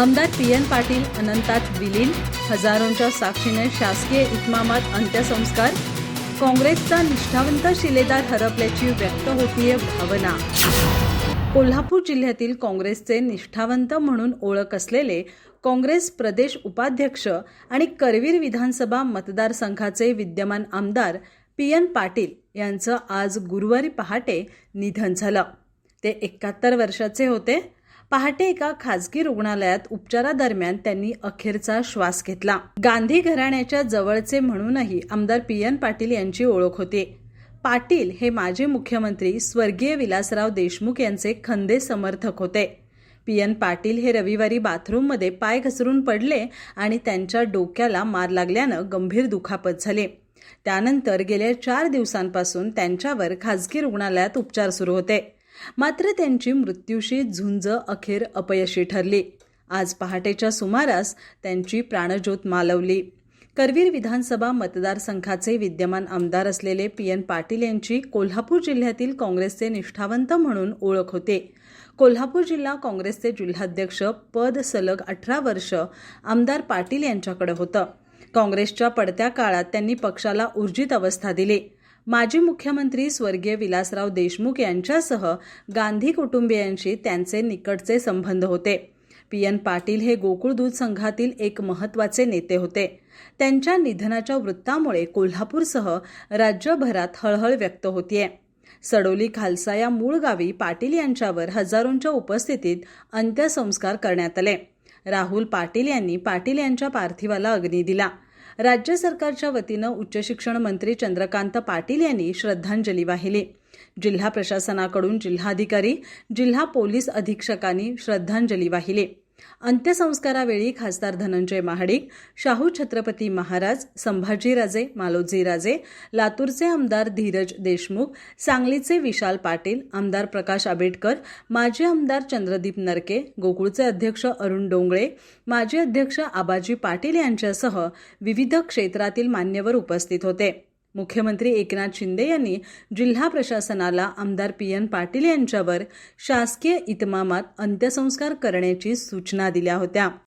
आमदार P N Patil अनंतात विलीन हजारोंच्या साक्षीने शासकीय इतमामात अंत्यसंस्कार काँग्रेसचा निष्ठावंत शिलेदार हरपल्याची व्यक्त होतीये भावना. कोल्हापूर जिल्ह्यातील काँग्रेसचे निष्ठावंत म्हणून ओळख असलेले काँग्रेस प्रदेश उपाध्यक्ष आणि करवीर विधानसभा मतदारसंघाचे विद्यमान आमदार पी एन पाटील यांचं आज गुरुवारी पहाटे निधन झालं. ते एकाहत्तर वर्षाचे होते. पहाटे एका खासगी रुग्णालयात उपचारादरम्यान त्यांनी अखेरचा श्वास घेतला. गांधी घराण्याच्या जवळचे म्हणूनही आमदार पी एन पाटील यांची ओळख होती. पाटील हे माजी मुख्यमंत्री स्वर्गीय विलासराव देशमुख यांचे खंदे समर्थक होते. पी एन पाटील हे रविवारी बाथरूममध्ये पाय घसरून पडले आणि त्यांच्या डोक्याला मार लागल्यानं गंभीर दुखापत झाली. त्यानंतर गेल्या चार दिवसांपासून त्यांच्यावर खासगी रुग्णालयात उपचार सुरू होते. मात्र त्यांची मृत्यूशी झुंज अखेर अपयशी ठरली. आज पहाटेच्या सुमारास त्यांची प्राणज्योत मालवली. करवीर विधानसभा मतदारसंघाचे विद्यमान आमदार असलेले पी एन पाटील यांची कोल्हापूर जिल्ह्यातील काँग्रेसचे निष्ठावंत म्हणून ओळख होते. कोल्हापूर जिल्हा काँग्रेसचे जिल्हाध्यक्ष पद सलग अठरा वर्ष आमदार पाटील यांच्याकडे होतं. काँग्रेसच्या पडत्या काळात त्यांनी पक्षाला ऊर्जित अवस्था दिली. माजी मुख्यमंत्री स्वर्गीय विलासराव देशमुख यांच्यासह गांधी कुटुंबियांशी त्यांचे निकटचे संबंध होते. पी एन पाटील हे गोकुळ दूध संघातील एक महत्त्वाचे नेते होते. त्यांच्या निधनाच्या वृत्तामुळे कोल्हापूरसह राज्यभरात हळहळ व्यक्त होतीये. सडोली खालसा या मूळ गावी पाटील यांच्यावर हजारोंच्या उपस्थितीत अंत्यसंस्कार करण्यात आले. राहुल पाटील यांनी पाटील यांच्या पार्थिवाला अग्नी दिला. राज्य सरकारच्या वतीनं उच्च शिक्षण मंत्री चंद्रकांत पाटील यांनी श्रद्धांजली वाहिली. जिल्हा प्रशासनाकडून जिल्हाधिकारी जिल्हा पोलीस अधीक्षकांनी श्रद्धांजली वाहिली. अंत्यसंस्कारावेळी खासदार धनंजय महाडिक शाहू छत्रपती महाराज संभाजीराजे मालोजीराजे लातूरचे आमदार धीरज देशमुख सांगलीचे विशाल पाटील आमदार प्रकाश आंबेडकर माजी आमदार चंद्रदीप नरके गोकुळचे अध्यक्ष अरुण डोंगळे माजी अध्यक्ष आबाजी पाटील यांच्यासह विविध क्षेत्रातील मान्यवर उपस्थित होते. मुख्यमंत्री एकनाथ शिंदे यांनी जिल्हा प्रशासनाला आमदार पी एन पाटील यांच्यावर शासकीय इतमामात अंत्यसंस्कार करण्याची सूचना दिल्या होत्या.